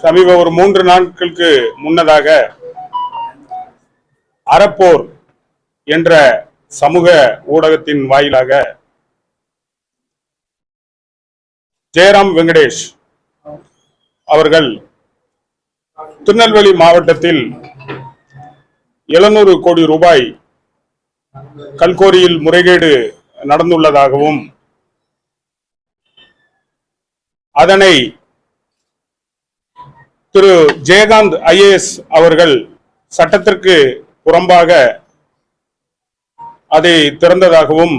சமீப ஒரு மூன்று நாட்களுக்கு முன்னதாக அறப்போர் என்ற சமூக ஊடகத்தின் வாயிலாக ஜெயராம் வெங்கடேஷ் அவர்கள் திருநெல்வேலி மாவட்டத்தில் எழுநூறு கோடி ரூபாய் கல்கோரியில் முறைகேடு நடந்துள்ளதாகவும் அதனை திரு ஜெயகாந்த் ஐஏஎஸ் அவர்கள் சட்டத்திற்கு புறம்பாக அதை திறந்ததாகவும்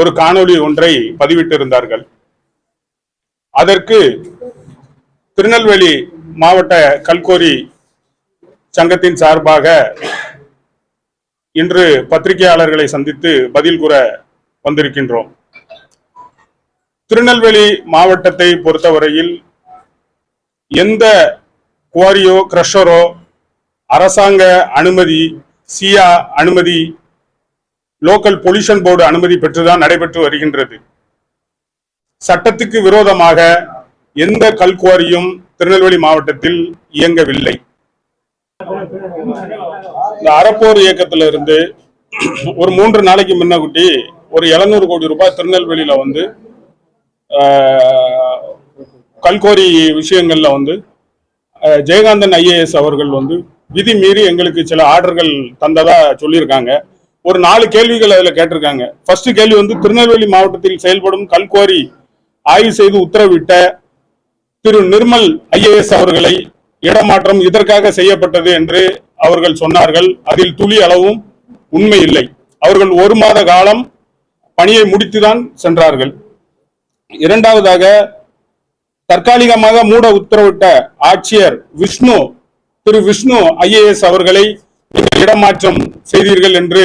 ஒரு காணொளி ஒன்றை பதிவிட்டிருந்தார்கள். அதற்கு திருநெல்வேலி மாவட்ட கல்கோரி சங்கத்தின் சார்பாக இன்று பத்திரிகையாளர்களை சந்தித்து பதில் கூற வந்திருக்கின்றோம். திருநெல்வேலி மாவட்டத்தை பொறுத்தவரையில் எந்த குவாரியோ கிரஷரோ அரசாங்க அனுமதி சியா அனுமதி லோக்கல் பொல்யூஷன் போர்டு அனுமதி பெற்றுதான் நடைபெற்று வருகின்றது. சட்டத்துக்கு விரோதமாக எந்த கல்குவாரியும் திருநெல்வேலி மாவட்டத்தில் இயங்கவில்லை. இந்த அறப்போர் இயக்கத்துல இருந்து ஒரு மூன்று நாளைக்கு முன்னகுட்டி ஒரு எழுநூறு கோடி ரூபாய் திருநெல்வேலியில வந்து கல்குவாரி கல்கோரி விஷயங்கள்ல வந்து ஜெயகாந்தன் ஐஏஎஸ் அவர்கள் வந்து விதி மீறி எங்களுக்கு சில ஆர்டர்கள் தந்ததா சொல்லியிருக்காங்க. ஒரு நாலு கேள்விகள் அதில் கேட்டிருக்காங்க. ஃபர்ஸ்ட் கேள்வி வந்து திருநெல்வேலி மாவட்டத்தில் செயல்படும் கல்குவாரி ஆய்வு செய்து உத்தரவிட்ட திரு நிர்மல் ஐஏஎஸ் அவர்களை இடமாற்றம் இதற்காக செய்யப்பட்டது என்று அவர்கள் சொன்னார்கள். அதில் துளி அளவும் உண்மை இல்லை. அவர்கள் ஒரு மாத காலம் பணியை முடித்துதான் சென்றார்கள். இரண்டாவதாக தற்காலிகமாக மூட உத்தரவிட்ட ஆட்சியர் விஷ்ணு திரு விஷ்ணு ஐஏஎஸ் அவர்களை இடமாற்றம் செய்தீர்கள் என்று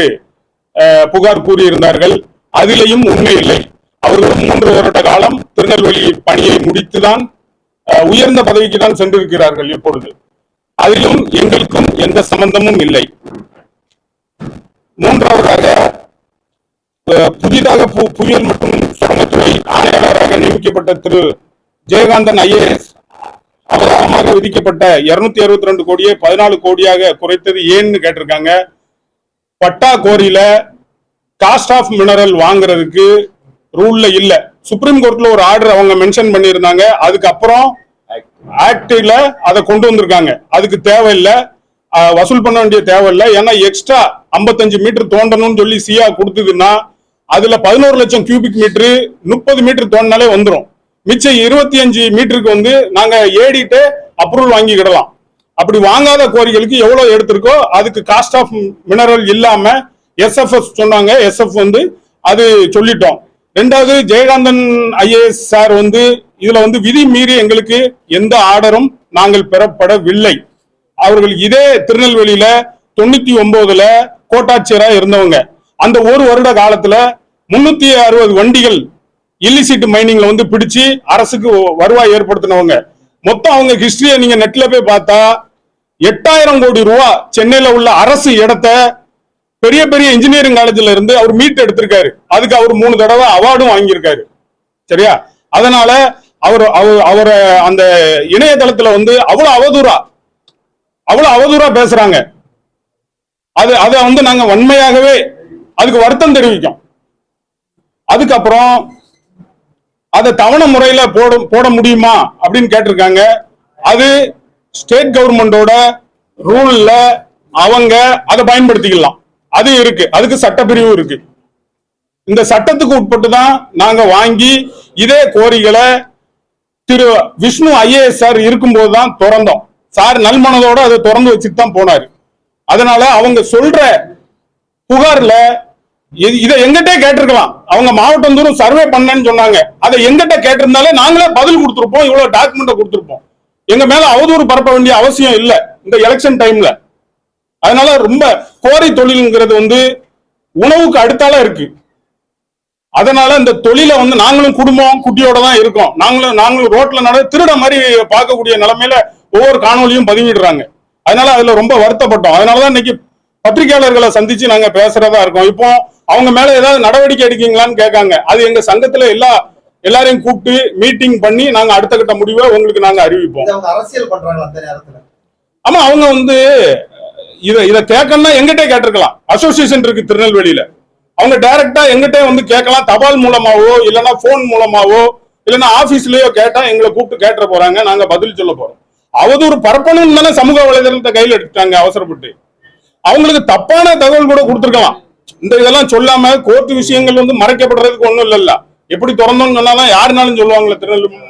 புகார் கூறியிருந்தார்கள். அதிலையும் உண்மை இல்லை. அவர்கள் மூன்று வருட காலம் திருநெல்வேலி பணியை முடித்துதான் உயர்ந்த பதவிக்கு தான் சென்றிருக்கிறார்கள் இப்பொழுது. அதிலும் எங்களுக்கும் எந்த சம்பந்தமும் இல்லை. மூன்றாவதாக புதிதாக பு- புயல் மற்றும் சுரங்கத்துறை ஆணையாளராக நியமிக்கப்பட்ட திரு ஜெயகாந்தன் ஐஏஎஸ். அவசரமாக விதிக்கப்பட்ட இருநூத்தி அறுபத்தி ரெண்டு கோடியை பதினாலு கோடியாக குறைத்தது ஏன்னு கேட்டிருக்காங்க. பட்டா கோரியில காஸ்ட் ஆஃப் மினரல் வாங்குறதுக்கு ரூல்ல இல்ல. சுப்ரீம் கோர்ட்ல ஒரு ஆர்டர் அவங்க மென்ஷன் பண்ணியிருந்தாங்க. அதுக்கப்புறம் ஆக்டில் அதை கொண்டு வந்திருக்காங்க. அதுக்கு தேவையில்லை. வசூல் பண்ண வேண்டிய தேவையில்லை. ஏன்னா எக்ஸ்ட்ரா 55 மீட்டர் தோண்டணும்னு சொல்லி சியா கொடுத்ததுன்னா அதுல பதினோரு லட்சம் கியூபிக் மீட்டர் முப்பது மீட்டர் தோண்டினாலே வந்துடும் மிச்சம் இருபத்தி அஞ்சு மீட்டருக்கு வந்து நாங்க ஏடிட்டு அப்ரூவல் வாங்கிக்கிடலாம். அப்படி வாங்காத கோரிகளுக்கு எவ்வளவு எடுத்திருக்கோ அதுக்கு காஸ்ட் ஆஃப் மினரல் இல்லாம எஸ்எஃப்எஸ் சொன்னாங்க. எஸ்எஃப் வந்து அது சொல்லிட்டோம். ரெண்டாவது ஜெயகாந்தன் ஐஏஎஸ் சார் வந்து இதுல வந்து விதி மீறி எங்களுக்கு எந்த ஆர்டரும் நாங்கள் பெறப்படவில்லை. அவர்கள் இதே திருநெல்வேலியில தொண்ணூத்தி ஒன்பதுல கோட்டாட்சியரா இருந்தவங்க. அந்த ஒரு வருட காலத்துல முன்னூத்தி அறுபது வண்டிகள் இல்லிசிட் மைனிங்ல வந்து பிடிச்சு அரசுக்கு வருவாய் ஏற்படுத்தினவங்க. மொத்தம் அவங்க ஹிஸ்டரியை நீங்க நெட்ல போய் பார்த்தா எட்டாயிரம் கோடி ரூபா சென்னையில உள்ள அரசு இடத்த பெரிய பெரிய இன்ஜினியரிங் காலேஜ்ல இருந்து அவர் மீட் எடுத்திருக்காரு. அதுக்கு அவர் மூணு தடவை அவார்டும் வாங்கியிருக்காரு. சரியா? அதனால அவர் அவர் அவரை அந்த இணையதளத்துல வந்து அவ்வளவு அவதூறா அவ்வளவு அவதூறா பேசுறாங்க. அது அதை வந்து நாங்க வன்மையாகவே அதுக்கு வருத்தம் தெரிவிக்கும். அதுக்கப்புறம் அதை தவணை முறையில போட போட முடியுமா அப்படின்னு கேட்டிருக்காங்க. அது ஸ்டேட் கவர்மெண்டோட ரூல்ல அவங்க அதை பயன்படுத்திக்கலாம். அது இருக்கு. அதுக்கு சட்டப்பிரிவு இருக்கு. இந்த சட்டத்துக்கு உட்பட்டு தான் நாங்க வாங்கி இதே கோரிகளை திரு விஷ்ணு ஐஏஎஸ் சார் இருக்கும்போது தான் திறந்தோம். சார் நல்மனதோட அதை திறந்து வச்சுட்டு தான் போனாரு. அதனால அவங்க சொல்ற புகார்ல இது- இதை எங்கிட்டே கேட்டிருக்கலாம். அவங்க மாவட்டம் தூரம் சர்வே பண்ணேன்னு சொன்னாங்க. அதை எங்கிட்ட கேட்டிருந்தாலே நாங்களே பதில் கொடுத்துருப்போம் இவ்வளவு டாக்குமெண்ட்டை கொடுத்துருப்போம். எங்க மேல அவதூறு பரப்ப வேண்டிய அவசியம் இல்லை இந்த எலெக்ஷன் டைம்ல அதனால ரொம்ப கோரை தொழில்ங்கிறது வந்து உணவுக்கு அடுத்தால இருக்கு. அதனால இந்த தொழிலை வந்து நாங்களும் குடும்பம் குட்டியோட தான் இருக்கோம். நாங்களும் நாங்களும் ரோட்ல நட திருட மாதிரி பார்க்கக்கூடிய நிலைமையில ஒவ்வொரு காணொலியும் பதிவிடுறாங்க. அதனால அதுல ரொம்ப வருத்தப்பட்டோம். அதனாலதான் இன்னைக்கு பத்திரிகையாளர்களை சந்திச்சு நாங்க பேசுறதா இருக்கோம். இப்போ அவங்க மேல ஏதாவது நடவடிக்கை எடுக்கீங்களான்னு கேட்காங்க. அது எங்க சங்கத்துல எல்லா எல்லாரையும் கூப்பிட்டு மீட்டிங் பண்ணி நாங்க அடுத்த கட்ட முடிவை உங்களுக்கு நாங்க அறிவிப்போம். அரசியல் அந்த நேரத்துல? ஆமா அவங்க வந்து இத இத கேட்கணும்னா எங்கிட்டே கேட்டிருக்கலாம். அசோசியேஷன் இருக்கு திருநெல்வேலியில. அவங்க டைரக்டா எங்கிட்டே வந்து கேட்கலாம். தபால் மூலமாவோ இல்லைன்னா போன் மூலமாவோ இல்லைன்னா ஆபீஸ்லயோ கேட்டா எங்களை கூப்பிட்டு கேட்டுற போறாங்க. நாங்க பதில் சொல்ல போறோம். அவதூறு பரப்பணும் தானே சமூக வலைதளத்தை கையில் எடுத்துட்டாங்க அவசரப்பட்டு. அவங்களுக்கு தப்பான தகவல் கூட கொடுத்துருக்கலாம். இந்த இதெல்லாம் சொல்லாம கோர்ட்டு விஷயங்கள் வந்து மறைக்கப்படுறதுக்கு ஒண்ணும் இல்லல்ல எப்படி திறந்தோம்னு சொன்னாதான் யாருனாலும் சொல்லுவாங்களே திருநெல்வேலி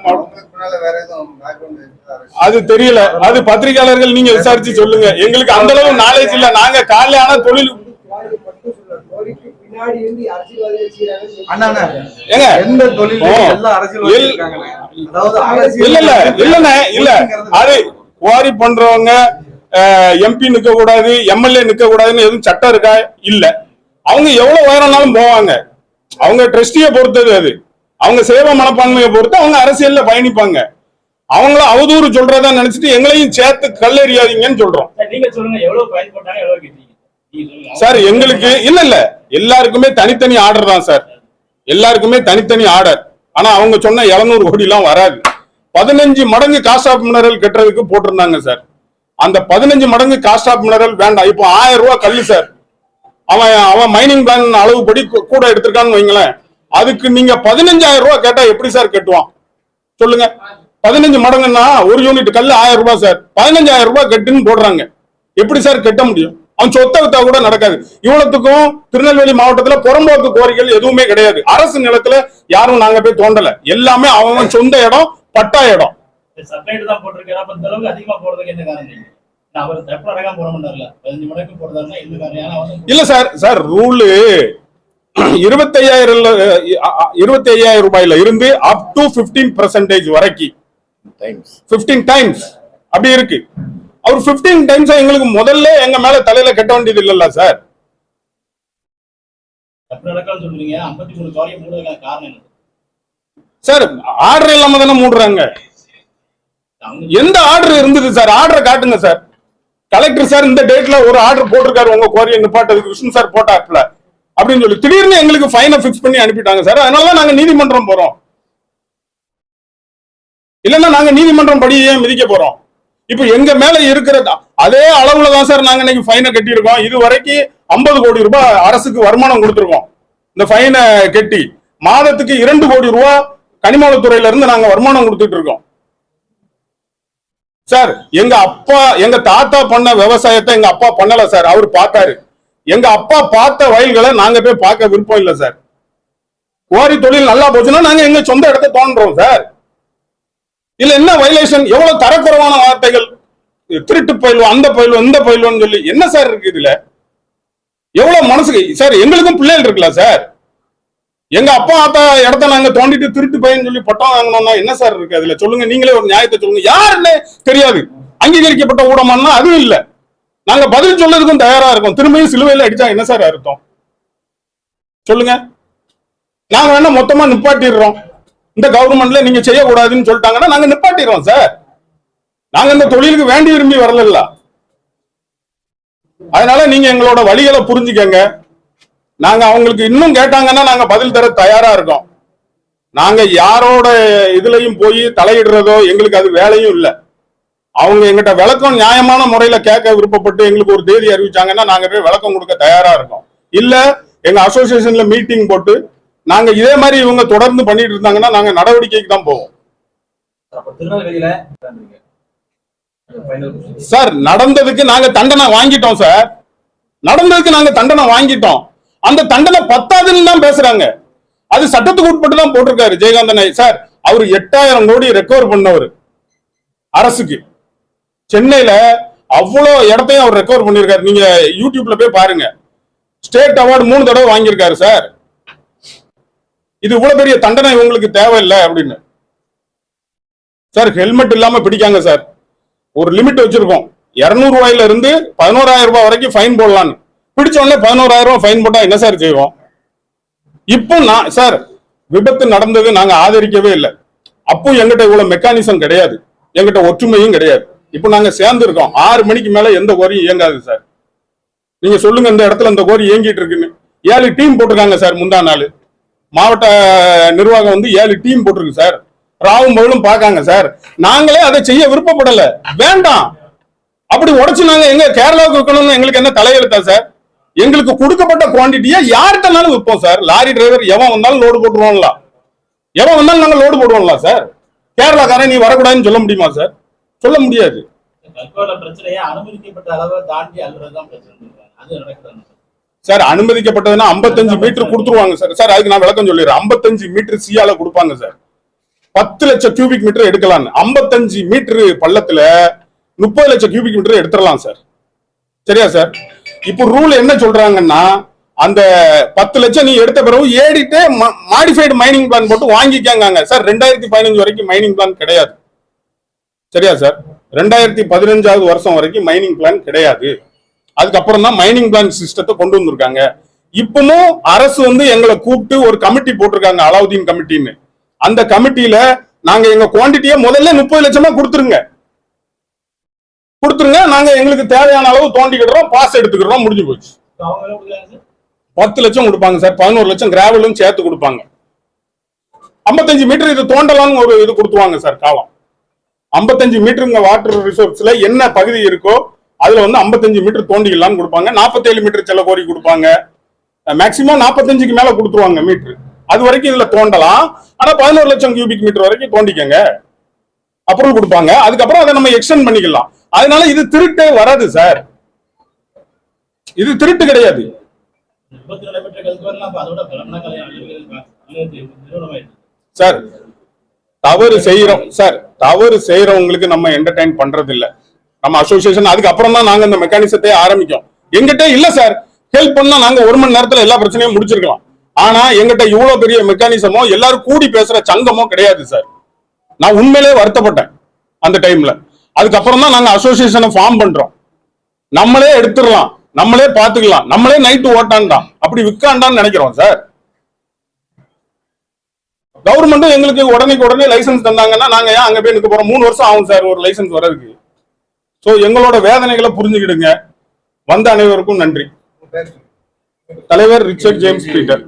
அது தெரியல. அது பத்திரிகையாளர்கள் நீங்க விசாரிச்சு சொல்லுங்க. எங்களுக்கு அந்த அளவு நாலேஜ் இல்ல. நாங்க காலையில ஆனா தொழில் இல்ல இல்ல இல்ல. அது குவாரி பண்றவங்க எம்பி நிக்க கூடாது எம்எல்ஏ நிக்க கூடாதுன்னு எதுவும் சட்டம் இருக்கா? இல்ல. அவங்க எவ்வளவு உயரம்னாலும் போவாங்க. அவங்க ட்ரஸ்டியை பொறுத்தது அது. அவங்க சேவை மனப்பான்மையை பொறுத்து அவங்க அரசியல்ல பயணிப்பாங்க. அவங்கள அவதூறு சொல்றதா நினைச்சிட்டு எங்களையும் சேர்த்து கல்லெறியாதீங்கன்னு சொல்றோம். சார், எங்களுக்கு இல்ல இல்ல. எல்லாருக்குமே தனித்தனி ஆர்டர் தான் சார். எல்லாருக்குமே தனித்தனி ஆர்டர். ஆனா அவங்க சொன்ன 700 கோடி எல்லாம் வராது. பதினஞ்சு மடங்கு காஸ்ட் ஆஃப் மினரல் கட்டுறதுக்கு போட்டிருந்தாங்க சார். அந்த பதினஞ்சு மடங்கு காஸ்ட் ஆஃப் மினரல் வேண்டாம். இப்போ ஆயிரம் ரூபாய் கல்லு சார் அவன் அவன் மைனிங் பிளான் அளவு படி கூட எடுத்திருக்கான்னு வைங்களேன். அதுக்கு நீங்க பதினஞ்சாயிரம் ரூபாய் கேட்டா எப்படி சார் கட்டுவான்? சொல்லுங்க. பதினஞ்சு மடங்குன்னா ஒரு யூனிட் கல்லு ஆயிரம் ரூபாய் சார் பதினஞ்சாயிரம் ரூபாய் கட்டுன்னு போடுறாங்க. எப்படி சார் கட்ட முடியும்? அவன் சொத்தை வித்தா கூட நடக்காது. இவ்வளவுக்கும் திருநெல்வேலி மாவட்டத்துல புறம்போக்கு கோரிக்கைகள் எதுவுமே கிடையாது. அரசு நிலத்துல யாரும் நாங்க போய் தோண்டல. எல்லாமே அவன் சொந்த இடம் பட்டா இடம். சப்ளைட் தான் போட்டிருக்காரு. அப்ப இந்த அளவுக்கு அதிகமா போடுறதுக்கு என்ன காரணம்? இல்ல சார் சார் ரூலு இருபத்தையாயிரம் இருபத்தி ஐயாயிரம் ரூபாயில இருந்து அப் டு பிப்டீன் பர்சன்டேஜ் வரைக்கும். பிப்டீன் டைம்ஸ் அப்படி இருக்கு. அவர் பிப்டீன் டைம்ஸ் எங்களுக்கு முதல்ல எங்க மேல தலையில கட்ட வேண்டியது இல்லல்ல சார். சார் ஆர்டர் இல்லாம தானே மூடுறாங்க? எந்த ஆர்டர் இருந்தது சார் ஆர்டரை காட்டுங்க சார் கலெக்டர் சார் இந்த டேட்ல ஒரு ஆர்டர் போட்டிருக்காரு. உங்க கோரியை நிப்பாட்டதுக்கு விஷ்ணு சார் போட்டாப்ல அப்படின்னு சொல்லி திடீர்னு எங்களுக்கு ஃபைனை ஃபிக்ஸ் பண்ணி அனுப்பிட்டாங்க சார் அதனால நாங்க நீதிமன்றம் போறோம். இல்லைன்னா நாங்க நீதிமன்றம் படி ஏன் மிதிக்க போறோம்? இப்போ எங்க மேல இருக்கிற அதே அளவுல தான் சார் நாங்க இன்னைக்கு ஃபைனை கட்டியிருக்கோம். இது வரைக்கும் ஐம்பது கோடி ரூபாய் அரசுக்கு வருமானம் கொடுத்துருக்கோம். இந்த ஃபைனை கட்டி மாதத்துக்கு இரண்டு கோடி ரூபாய் கனிமவளத்துறையில இருந்து நாங்க வருமானம் கொடுத்துட்டு இருக்கோம். சார் எங்க அப்பா எங்க தாத்தா பண்ண விவசாயத்தை எங்க அப்பா பண்ணல சார். அவர் பார்த்தாரு. எங்க அப்பா பார்த்த வயல்களை நாங்க போய் பார்க்க விருப்பம் இல்லை சார். குவாரி தொழில் நல்லா போச்சுன்னா நாங்க எங்க சொந்த இடத்த தோன்றோம் சார். இல்ல என்ன வயலேஷன் எவ்வளவு தரக்குறைவான வார்த்தைகள்? திருட்டு பயில்வோம் அந்த பயில்வோம் இந்த பயில்வோம்னு சொல்லி என்ன சார் இருக்கு இதுல? எவ்வளவு மனசுக்கு சார் எங்களுக்கும் பிள்ளைகள் இருக்குல்ல சார்? எங்க அப்பா ஆத்தா இடத்த நாங்க தோண்டிட்டு திருட்டு பையன் சொல்லி பட்டம் வாங்கணும்னா என்ன சார் இருக்கு அதுல? சொல்லுங்க நீங்களே ஒரு நியாயத்தை சொல்லுங்க. யாருன்னு தெரியாது. அங்கீகரிக்கப்பட்ட ஊடகம்னா அதுவும் இல்ல. நாங்க பதில் சொல்றதுக்கும் தயாரா இருக்கோம். திரும்பியும் சிலுவையில அடிச்சா என்ன சார் அர்த்தம்? சொல்லுங்க. நாங்க வேணா மொத்தமா நிப்பாட்டிடுறோம். இந்த கவர்மெண்ட்ல நீங்க செய்யக்கூடாதுன்னு சொல்லிட்டாங்கன்னா நாங்க நிப்பாட்டிடுறோம் சார். நாங்க இந்த தொழிலுக்கு வேண்டி விரும்பி வரல அதனால நீங்க எங்களோட வழிகளை புரிஞ்சுக்கங்க. நாங்க அவங்களுக்கு இன்னும் கேட்டாங்கன்னா நாங்க பதில் தர தயாரா இருக்கோம். நாங்க யாரோட இதுலயும் போய் தலையிடுறதோ எங்களுக்கு அது வேலையும் இல்ல. அவங்க எங்கிட்ட விளக்கம் நியாயமான முறையில கேட்க விருப்பப்பட்டு எங்களுக்கு ஒரு தேதி அறிவிச்சாங்கன்னா நாங்க போய் விளக்கம் கொடுக்க தயாரா இருக்கோம். இல்ல எங்க அசோசியேஷன்ல மீட்டிங் போட்டு நாங்க இதே மாதிரி இவங்க தொடர்ந்து பண்ணிட்டு இருந்தாங்கன்னா நாங்க நடவடிக்கைக்கு தான் போவோம். சார் நடந்ததுக்கு நாங்க தண்டனை வாங்கிட்டோம் சார். நடந்ததுக்கு நாங்க தண்டனை வாங்கிட்டோம். அந்த தண்டனை பத்தாதுன்னு தான் பேசுறாங்க. அது சட்டத்துக்கு உட்பட்டு தான் போட்டிருக்காரு ஜெயகாந்தன் சார் அவர் எட்டாயிரம் கோடி ரெக்கவர் பண்ணவர். அரசுக்கு. சென்னையில அவ்வளோ இடத்தையும் அவர் ரெக்கவர் பண்ணியிருக்காரு. நீங்க யூடியூப்ல போய் பாருங்க. ஸ்டேட் அவார்டு மூணு தடவை வாங்கியிருக்காரு சார். இது இவ்வளவு பெரிய தண்டனை இவங்களுக்கு தேவையில்லை அப்படின்னு. சார் ஹெல்மெட் இல்லாம பிடிக்காங்க சார். ஒரு லிமிட் வச்சிருக்கோம். இருநூறு ரூபாயில இருந்து பதினோராயிரம் ரூபாய் வரைக்கும் ஃபைன் போடலான்னு. பிடிச்சோடனே பதினோராயிரம் ரூபாய் ஃபைன் போட்டா என்ன சார் செய்வோம்? இப்போ நான் சார் விபத்து நடந்தது நாங்க ஆதரிக்கவே இல்லை. அப்போ எங்கிட்ட இவ்வளவு மெக்கானிசம் கிடையாது. எங்கிட்ட ஒற்றுமையும் கிடையாது. இப்போ நாங்க சேர்ந்து இருக்கோம் ஆறு மணிக்கு மேல எந்த கோரியும் இயங்காது சார் நீங்க சொல்லுங்க இந்த இடத்துல இந்த கோரி இயங்கிட்டு இருக்குன்னு. ஏழு டீம் போட்டிருக்காங்க சார் முந்தா நாள். மாவட்ட நிர்வாகம் வந்து ஏழு டீம் போட்டிருக்கு சார் ராவும் பகலும் பார்க்காங்க சார் நாங்களே அதை செய்ய விருப்பப்படல. வேண்டாம். அப்படி உடச்சு நாங்க எங்க கேரளாவுக்கு இருக்கணும்னு எங்களுக்கு என்ன தலையெழுத்தா சார் எங்களுக்கு கொடுக்கப்பட்ட குவாண்டிட்டியை யார்கிட்டனாலும் விற்போம் சார் லாரி டிரைவர் எவன் வந்தாலும் லோடு போட்டுருவோம்ல எவன் வந்தாலும் நாங்க லோடு போடுவோம்ல சார் கேரளாக்காரன் நீ வரக்கூடாதுன்னு சொல்ல முடியுமா சார் சொல்ல முடியாது. சார் அனுமதிக்கப்பட்டதுன்னா 55 மீட்டர் கொடுத்துருவாங்க சார் சார் அதுக்கு நான் விளக்கம் சொல்லிடுறேன். 55 மீட்டர் சியால கொடுப்பாங்க சார் பத்து லட்சம் கியூபிக் மீட்டர் எடுக்கலாம்னு. 55 மீட்டர் பள்ளத்துல முப்பது லட்சம் கியூபிக் மீட்டர் எடுத்துடலாம் சார் சரியா சார் இப்போ ரூல் என்ன சொல்றாங்கன்னா அந்த பத்து லட்சம் நீ எடுத்த பிறகு ஏடிட்டு மாடிஃபைடு மைனிங் பிளான் போட்டு வாங்கிக்காங்க சார் ரெண்டாயிரத்தி பதினஞ்சு வரைக்கும் மைனிங் பிளான் கிடையாது. சரியா சார்? ரெண்டாயிரத்தி பதினஞ்சாவது வருஷம் வரைக்கும் மைனிங் பிளான் கிடையாது. அதுக்கப்புறம் தான் மைனிங் பிளான் சிஸ்டத்தை கொண்டு வந்திருக்காங்க. இப்பவும் அரசு வந்து எங்களை கூப்பிட்டு ஒரு கமிட்டி போட்டிருக்காங்க அலாவுதீன் கமிட்டின்னு அந்த கமிட்டியில நாங்க எங்க குவான்டிட்டியை முதல்ல முப்பது லட்சமா கொடுத்துருங்க. கொடுத்துருங்க. நாங்க எங்களுக்கு தேவையான அளவு தோண்டிக்கிடுறோம் பாஸ் எடுத்துக்கிறோம் முடிஞ்சு போச்சு. பத்து லட்சம் கொடுப்பாங்க சார். பதினோரு லட்சம் கிராவலும் சேர்த்து கொடுப்பாங்க. 55 மீட்டர் இது தோண்டலாம்னு ஒரு இது கொடுத்துருவாங்க சார் காலம். 55 மீட்டர் இங்க வாட்டர் ரிசோர்ஸ்ல என்ன பகுதி இருக்கோ அதுல வந்து 55 மீட்டர் தோண்டிக்கலாம்னு கொடுப்பாங்க. 47 மீட்டர் செல்ல கோரி கொடுப்பாங்க. மேக்சிமம் 45க்கு மேல கொடுத்துருவாங்க மீட்டர் அது வரைக்கும் இதுல தோண்டலாம். ஆனா பதினோரு லட்சம் கியூபிக் மீட்டர் வரைக்கும் தோண்டிக்கங்க. அப்ரூவல் கொடுப்பாங்க. அதுக்கப்புறம் அதை நம்ம எக்ஸ்டெண்ட் பண்ணிக்கலாம். அதனால இது திருட்டே வராது சார் இது திருட்டு கிடையாது. சார் தவறு செய்யறோம் சார் தவறு செய்யறவங்களுக்கு நம்ம என்டர்டைன் பண்றது இல்ல நம்ம அசோசியேஷன் அதுக்கப்புறம் தான் நாங்க இந்த மெக்கானிசத்தை ஆரம்பிக்கும் எங்கிட்ட இல்ல சார் ஹெல்ப் பண்ணா நாங்க ஒரு மணி நேரத்துல எல்லா பிரச்சனையும் முடிச்சிருக்கலாம். ஆனா எங்கிட்ட இவ்வளவு பெரிய மெக்கானிசமோ எல்லாரும் கூடி பேசுற சங்கமோ கிடையாது சார் நான் உண்மையிலே வருத்தப்பட்டேன் அந்த டைம்ல அதுக்கப்புறம் தான் நாங்க அசோசியேஷனை ஃபார்ம் பண்றோம். நம்மளே எடுத்துடலாம். நம்மளே பாத்துக்கலாம் நம்மளே நைட்டு ஓட்டான்டான் அப்படி விற்காண்டான்னு நினைக்கிறோம் சார் கவர்மெண்ட்டும் எங்களுக்கு உடனேக்கு உடனே லைசன்ஸ் தந்தாங்கன்னா நாங்க ஏன் அங்க போய் நிக்க போறோம்? மூணு வருஷம் ஆகும் சார் ஒரு லைசன்ஸ் வர்றதுக்கு. சோ எங்களோட வேதனைகளை புரிஞ்சுக்கிடுங்க. வந்த அனைவருக்கும் நன்றி. தலைவர் ரிச்சர்ட் ஜேம்ஸ் பீட்டர்.